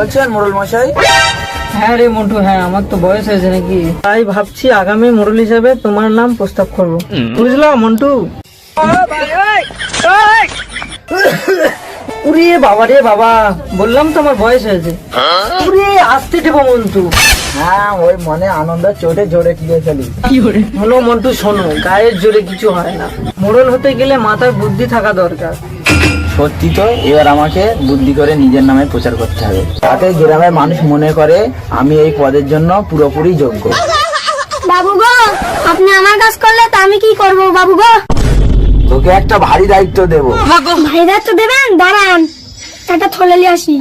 বলছেন মোড়ল মশাই? হ্যাঁ রে মন্টু হ্যাঁ আমার তো বয়স হয়েছে নাকি? তাই ভাবছি আগামী মোড়ল হিসাবে তোমার নাম প্রস্তাব করব। বুঝলা মন্টু? উরে বাবা রে বাবা বললাম তো আমার বয়স হয়েছে। উরে আসতে দেবো মন্টু। হ্যাঁ ওই মনে আনন্দ চোটে জোরে কিনে ফেলি শোনো মন্টু শোনো গায়ের জোরে কিছু হয় না। মোড়ল হতে গেলে মাথায় বুদ্ধি থাকা দরকার। সত্যি তো এবার আমাকে বুদ্ধি করে নিজের নামে প্রচার করতে হবে তাতে গ্রামের মানুষ মনে করে আমি এই পদের জন্য পুরোপুরি যোগ্য বাবু গো আপনি আমার কাজ করলে তো আমি কি করব বাবু গো তোকে একটা ভারী দায়িত্ব দেব ভাইরা তো দেবেন দাঁড়ান একটা থলে নিয়ে আসি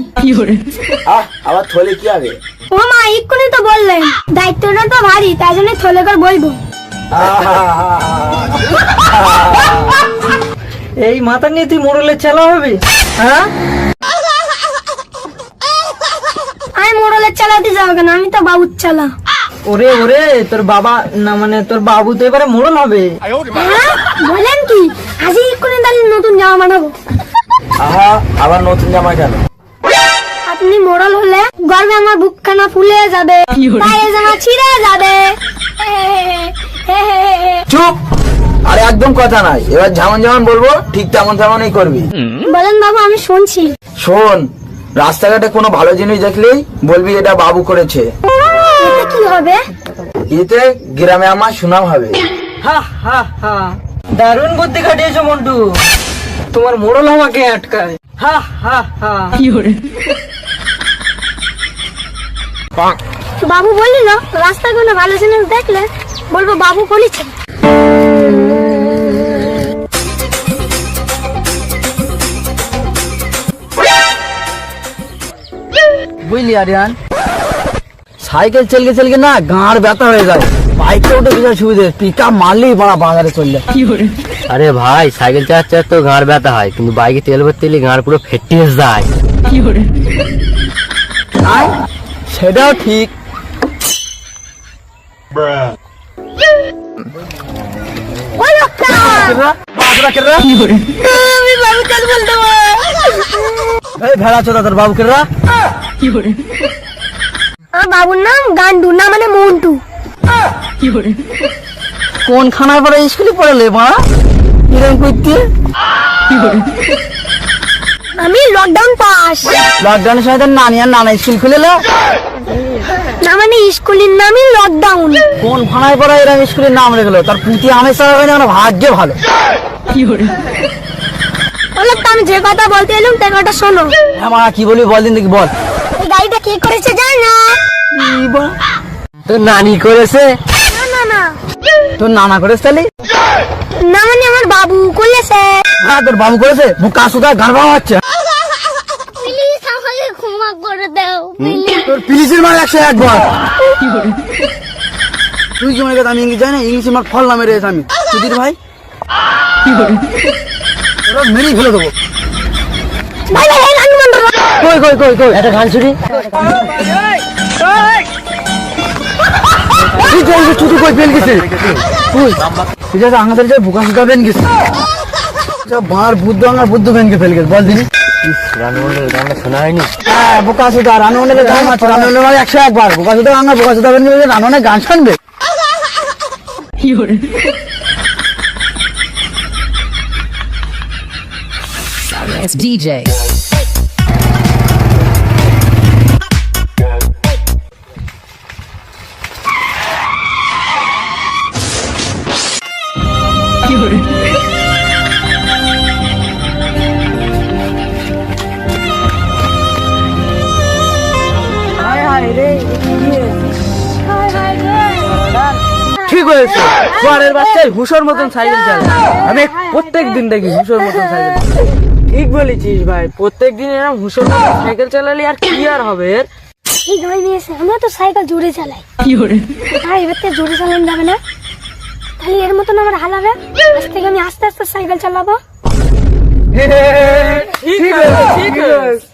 আহ আবার থলে কি হবে ও মা এক্ষুনি তো বললেন দায়িত্বটা তো ভারী তাই জন্য থলে করে বলব এই মাথা নিয়ে তুই মোড়লের চালা হবে? হ্যাঁ? আমি মোড়লের চালাতে যাব কেন? আমি তো বাবুর চালা। ওরে ওরে তোর বাবা না মানে তোর বাবু তো এবারে মোড়ল হবে। হ্যাঁ? বলেন কি? আজই এক্ষুনি তাহলে নতুন জামা বানাবো আহা আবার নতুন জামা কেন? আপনি মোড়ল হলে গর্বে আমার বুকখানা ফুলে যাবে পায়ে জামা ছিঁড়ে যাবে। চুপ! একদম কথা নাই। এবার যেমন যেমন বলব ঠিক তেমন তেমনই করবি। বলেন বাবু আমি শুনছি। শোন রাস্তাঘাটে কোনো ভালো জিনিস দেখলেই বলবি এটা বাবু করেছে। এতে কি হবে? এতে গ্রামে আমার সুনাম হবে। হা হা হা। দারুণ বুদ্ধি খাটিয়েছো মন্টু। তোমার মোড়ল আমাকে আটকায়। হা হা হা। বাবু বললি না রাস্তায় কোনো ভালো জিনিস দেখলে বলব বাবু বলেছে। বুঝলি আরিয়ান? সাইকেল চলকে চলকে না গাঁড় ব্যথা হয়ে যায়। বাইকটা উঠে বিশাল সুবিধে। পিক আপ মারলেই বড়া বাজারে চললে আরে ভাই সাইকেল চালাতে তো গাঁড় ব্যথা হয় কিন্তু বাইকে তেল ভরতে গেলে গাঁড় পুরো ফেটে যায়। সেটাও ঠিক। ভেড়া চোদা তোর বাবু কেডরা? আমার বাবুর নাম গান্ডু না মানে মন্টু। কোন খানার পরে স্কুলে পড়ালে মারা কিরম করতে? আমি লকডাউন পাস লকডাউনের সময় তোর নানি আর নানা স্কুল খুলে। না মানে স্কুলের নামই লকডাউন কোন ফানায় পড়া এরকম স্কুলের নাম রেখেলো? তার পুঁতি আমের সাথে যেন ভাগ্য ভালো। ওই লোকটা আমি যে কথা বলতে এলাম তার কথা শোনো। হ্যাঁ মা কি বলবি বল দিন দেখি বল। এই গাড়িটা কে করেছে জানো? না তো নানি করেছে? না না না। তোর নানা করেছে তাহলে? না মানে আমার বাবু করেছে। হ্যাঁ তোর বাবু করেছে? বুকা সুদা গান বাবা হচ্ছে। প্লিজ আমাকে ক্ষমা করে দাও তোর পিলিশের মার একশো একবার তুই কি মনে আমি ইংলিশ জানি না? ইংলিশে মার ফল নামে রয়েছে আমি। সুধীর ভাই? তোরা মেরেই ফেলে দেবো ভাই ভাই ভাই গান বন্ধ করো। কই কই কই কই? একটা গান শুনি। তুই যাই ছুটি কই পেন গেছে? তুই তুই যাতে আমাদের যে বুকা সুদা পেন গেছে। বাঁর বুদ্ধ আমার বুদ্ধ পেনকে ফেল গেছে বল দিনি রানমন্ডলের গানটা শোনা হয়নি। হ্যাঁ বোকা সুদা রাননের গান আছে রাননের মানে একশো একবার। বোকা সুদা আমার বোকা সুদা পেন গেছে রাননের গান শুনবে? It's DJ. ঠিক হয়েছে। ঘরের বাচ্চাই হুশোর মতন সাইকেল চালায়। আমি প্রত্যেক দিন দেখি হুশোর মতন সাইকেল ঠিক বলেছিস ভাই প্রত্যেক দিন এরকম হুশোর মতন সাইকেল চালালে আর কি আর হবে এর? ঠিক হয়ে গিয়েছে আমরা তো সাইকেল জোরে চালাই। কি আর এবার থেকে জোরে চালানো যাবে না। তাহলে এর মতন আমার হাল হবে আজ থেকে আমি আস্তে আস্তে সাইকেল চালাবো। ঠিক আছে ঠিক আছে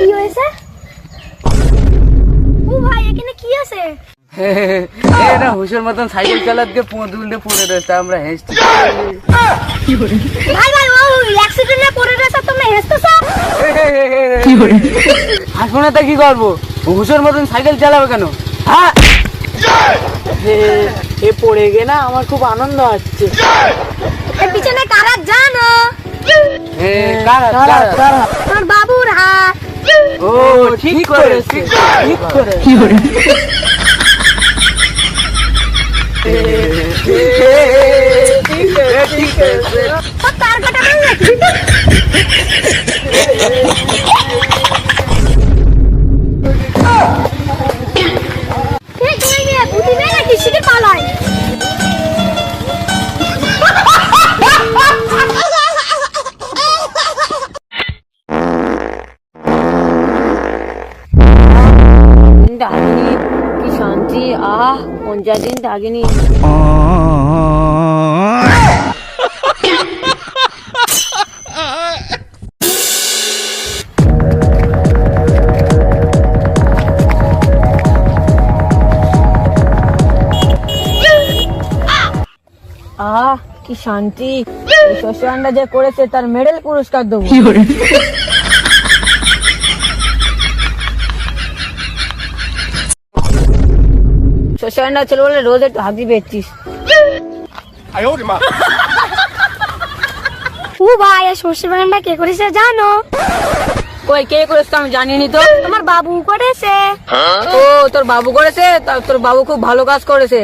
কি হয়েছে? ও ভাই এখানে কি আছে? এটা হুশের মতন সাইকেল চালাতে পড়ে রয়েছে আমরা হেসছি। ভাই ভাই ও অ্যাক্সিডেন্টে পড়ে গেছে তোমরা হেসতেছো হাসবো না তা কি করব? হুশের মতন সাইকেল চালাবে কেন? হ্যাঁ? এ পড়ে গে না আমার খুব আনন্দ হচ্ছে এর পিছনে কারা জানো? কারা, কারা? আমার বাবুর হাত। ও ঠিক করেছে ঠিক করে ও তার কাটা নাকি এই পালায় ডাকিনি কি শান্তি আহ পঞ্চাশ ডাকিনি কি শান্তি? শস্যান্ডা যে করেছে তার মেডেল পুরস্কার দেবো। শস্যান্ডা ছিল বলে রোজ একটু হাতি পেয়েছিস ও ভাই সর্ষে বাগানটা কে করেছে জানো? কই কে করেছে আমি জানিনি তো। তোমার বাবু করেছে। ও তোর বাবু করেছে? তা তোর বাবু খুব ভালো কাজ করেছে।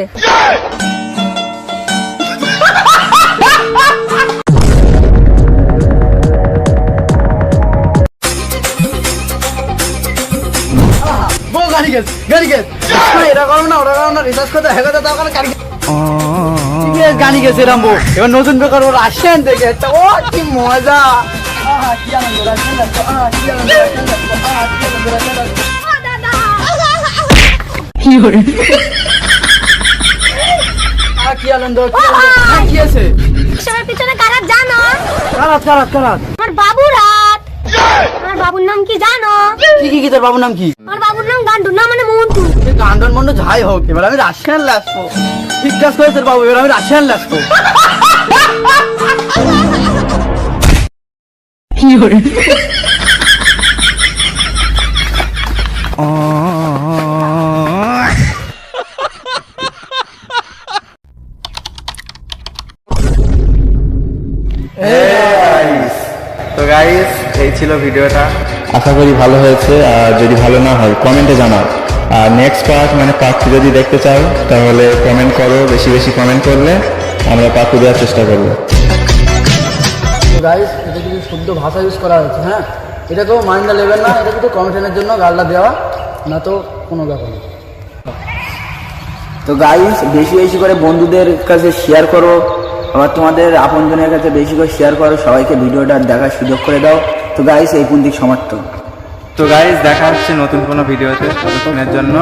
গাড়ি গেছে গাড়ি গেছে এটা করো না ওটা করো না রিসার্চ করতে হ্যাঁ কথা দাও গাড়ি ঠিক গেছে রামবো। এবার নতুন বেকার ওর আসেন দেখে। ও কি মজা। কি আনন্দ, কি আছে? সবার পিছনে কারা জানো? কারাত, কারাত, কারাত। আমার বাবুর হাত। আমার বাবুর নাম কি জানো? কি কি কি তোর বাবুর নাম কি? আমার বাবুর নাম গান্ডু না মানে মন্টু। গান্ডন মন্ড যাই হোক এবার আমি রাশিয়ান লাগবো ঠিক কাজ করে তোর বাবু এবার আমি রাশিয়ান লাগবো তো গাইস এই ছিল ভিডিওটা। আশা করি ভালো হয়েছে আর যদি ভালো না হয় কমেন্টে জানাও। আর নেক্সট পার্ট মানে পার্ট টু যদি দেখতে চাও তাহলে কমেন্ট করো বেশি বেশি কমেন্ট করলে আমরা পার্ট টু দেওয়ার চেষ্টা করব। গাইস এটা কিন্তু শুদ্ধ ভাষা ইউজ করা হয়েছে হ্যাঁ? এটা কেউ মাইন্ডটা নেবেন না এটা কিন্তু কমেন্টের জন্য গালটা দেওয়া না তো কোনো ব্যাপার না। তো গাইস বেশি বেশি করে বন্ধুদের কাছে শেয়ার করো আবার তোমাদের আপনজনের কাছে বেশি করে শেয়ার করো সবাইকে ভিডিওটা দেখার সুযোগ করে দাও। তো গাইস এই পুন্তিক সমাপ্ত তো গাইস দেখা হচ্ছে নতুন কোনো ভিডিওতে। ততক্ষণের জন্য